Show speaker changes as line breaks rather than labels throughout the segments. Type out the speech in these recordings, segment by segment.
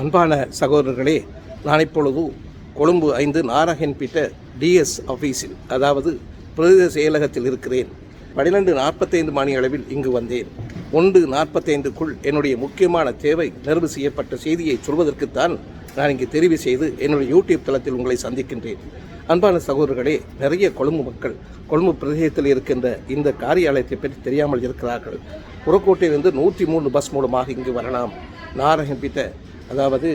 அன்பான சகோதரர்களே நான் இப்பொழுது கொழும்பு ஐந்து நாரகன் டிஎஸ் ஆஃபீஸில் அதாவது பிரதேச செயலகத்தில் இருக்கிறேன். பனிரெண்டு நாற்பத்தைந்து மணி அளவில் இங்கு வந்தேன். ஒன்று நாற்பத்தைந்துக்குள் என்னுடைய முக்கியமான தேவை நிறைவு செய்யப்பட்ட செய்தியை சொல்வதற்குத்தான் நான் இங்கு தெரிவு செய்து என்னுடைய யூடியூப் தளத்தில் உங்களை சந்திக்கின்றேன். அன்பான சகோதரர்களே நிறைய கொழும்பு மக்கள் கொழும்பு பிரதேசத்தில் இருக்கின்ற இந்த காரியாலயத்தை பற்றி தெரியாமல் இருக்கிறார்கள். புறக்கோட்டையிலிருந்து நூற்றி மூணு பஸ் மூலமாக இங்கு வரலாம். நாரகம்பிட்ட அதாவது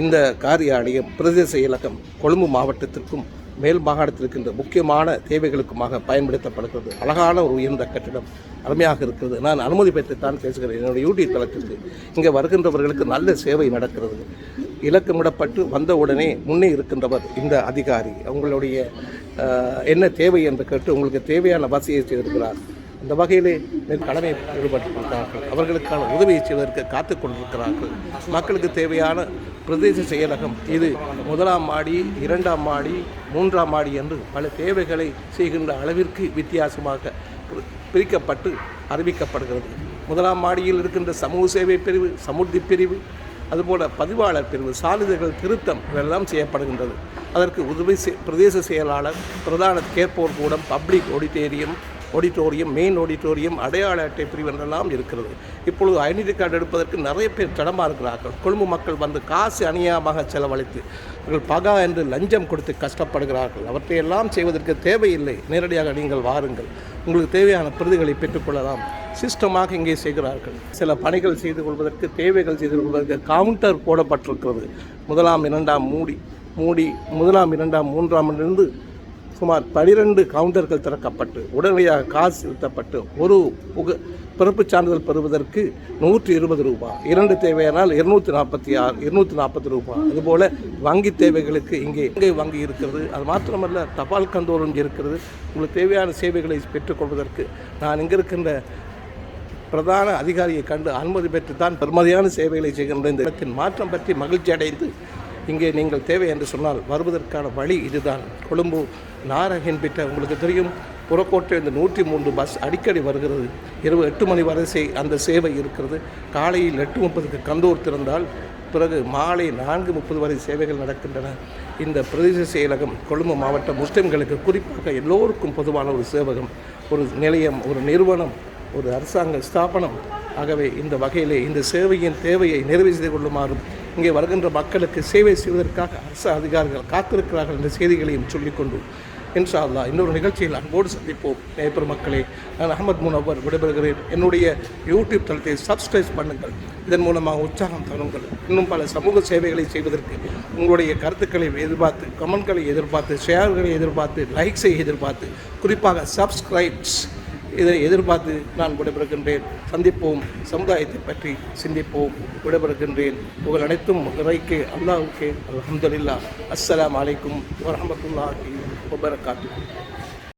இந்த காரியாலயம் பிரதேச இலக்கம் கொழும்பு மாவட்டத்திற்கும் மேல் மாகாணத்தில் இருக்கின்ற முக்கியமான தேவைகளுக்குமாக பயன்படுத்தப்படுகிறது. அழகான ஒரு உயர்ந்த கட்டிடம் அருமையாக இருக்கிறது. நான் அனுமதி பெற்றுத்தான் பேசுகிறேன். என்னுடைய யூடியூப் தளத்திற்கு இங்கே வருகின்றவர்களுக்கு நல்ல சேவை நடக்கிறது. இலக்கமிடப்பட்டு வந்த உடனே முன்னே இருக்கின்றவர் இந்த அதிகாரி. அவங்களுடைய என்ன தேவை என்று கேட்டு உங்களுக்கு தேவையான வசதியை செய்திருக்கிறார் அந்த வகையிலே கடமை ஈடுபட்டிருக்கிறார்கள். அவர்களுக்கான உதவியை செய்வதற்கு காத்து கொண்டிருக்கிறார்கள். மக்களுக்கு தேவையான பிரதேச செயலகம் இது முதலாம் மாடி இரண்டாம் மாடி மூன்றாம் மாடி என்று பல தேவைகளை செய்கின்ற அளவிற்கு வித்தியாசமாக பிரிக்கப்பட்டு அறிவிக்கப்படுகிறது. முதலாம் மாடியில் இருக்கின்ற சமூக சேவை பிரிவு சமுர்த்தி பிரிவு அதுபோல பதிவாளர் பிரிவு சான்றிதழ்கள் திருத்தம் இதெல்லாம் செய்யப்படுகின்றது. அதற்கு உதவி பிரதேச செயலாளர் பிரதான கேட்போர் கூடம் public auditorium auditorium main auditorium அடையாள அட்டை பிரிவென்றெல்லாம் இருக்கிறது. இப்பொழுது ஐடென்டி கார்டு எடுப்பதற்கு நிறைய பேர் தடமாக இருக்கிறார்கள். கொழும்பு மக்கள் வந்து காசு அநியாயமாக செலவழித்து அவர்கள் பகா என்று லஞ்சம் கொடுத்து கஷ்டப்படுகிறார்கள். அவற்றையெல்லாம் செய்வதற்கு தேவையில்லை. நேரடியாக நீங்கள் வாருங்கள். உங்களுக்கு தேவையான பிரதிகளை பெற்றுக்கொள்ளலாம் சிஸ்டமாக இங்கே செய்கிறார்கள். சில பணிகள் செய்து கொள்வதற்கு தேவைகள் செய்து கொள்வதற்கு கவுண்டர் போடப்பட்டிருக்கிறது. முதலாம் இரண்டாம் மூடி மூடி முதலாம் இரண்டாம் மூன்றாம் இருந்து சுமார் பனிரெண்டு கவுண்டர்கள் திறக்கப்பட்டு உடனடியாக காசு செலுத்தப்பட்டு ஒரு புக பிறப்புச் சான்றிதழ் பெறுவதற்கு நூற்றி இருபது ரூபாய் இரண்டு தேவையானால் இருநூற்றி நாற்பத்தி ஆறு இருநூற்றி நாற்பது ரூபாய் அதுபோல் வங்கி தேவைகளுக்கு இங்கே இங்கே வங்கி இருக்கிறது. அது மாத்திரமல்ல தபால் கந்தோறும் இருக்கிறது. உங்களுக்கு தேவையான சேவைகளை பெற்றுக்கொள்வதற்கு நான் இங்கே இருக்கின்ற பிரதான அதிகாரியை கண்டு அனுமதி பெற்று தான் பெருமதியான சேவைகளை செய்கின்ற இந்த இடத்தின் மாற்றம் பற்றி மகிழ்ச்சி அடைந்து இங்கே நீங்கள் தேவை என்று சொன்னால் வருவதற்கான வழி இதுதான். கொழும்பு நாரகன்பிட்ட உங்களுக்கு தெரியும் புறக்கோட்டை இந்த நூற்றி மூன்று பஸ் அடிக்கடி வருகிறது. இரவு எட்டு மணி வரை செய் அந்த சேவை இருக்கிறது. காலையில் எட்டு முப்பதுக்கு கந்தூர் திறந்தால் பிறகு மாலை நான்கு முப்பது வரை சேவைகள் நடக்கின்றன. இந்த பிரதேச செயலகம் கொழும்பு மாவட்ட முஸ்லிம்களுக்கு குறிப்பாக எல்லோருக்கும் பொதுவான ஒரு சேவகம். ஒரு நிலையம் ஒரு நிறுவனம் ஒரு அரசாங்க ஸ்தாபனம். ஆகவே இந்த வகையிலே இந்த சேவையின் தேவையை நிறைவு செய்து கொள்ளுமாறும் இங்கே வருகின்ற மக்களுக்கு சேவை செய்வதற்காக அரசு அதிகாரிகள் காத்திருக்கிறார்கள் என்ற செய்திகளையும் சொல்லிக்கொண்டு இன்ஷா அல்லா இன்னொரு நிகழ்ச்சியில் அன்போடு சந்திப்போம். நேப்பர் மக்களே நான் அகமது முனவர் விடைபெறுகிறேன். என்னுடைய யூடியூப் தளத்தை சப்ஸ்கிரைப் பண்ணுங்கள். இதன் மூலமாக உற்சாகம் தருங்கள். இன்னும் பல சமூக சேவைகளை செய்வதற்கு உங்களுடைய கருத்துக்களை எதிர்பார்த்து கமெண்ட்களை எதிர்பார்த்து ஷேர்களை எதிர்பார்த்து லைக்ஸை எதிர்பார்த்து குறிப்பாக சப்ஸ்கிரைப்ஸ் இதை எதிர்பார்த்து நான் விடைபெறுகின்றேன். சந்திப்போம். சமுதாயத்தை பற்றி சிந்திப்போம். விடைபெறுகின்றேன். உங்கள் அனைத்தும் இறைக்கு அல்லாஹ்வுக்கே அலமதுல்லா அஸ்லாம் அலைக்கும் வரமத்துல்லாஹி வபரகாத்து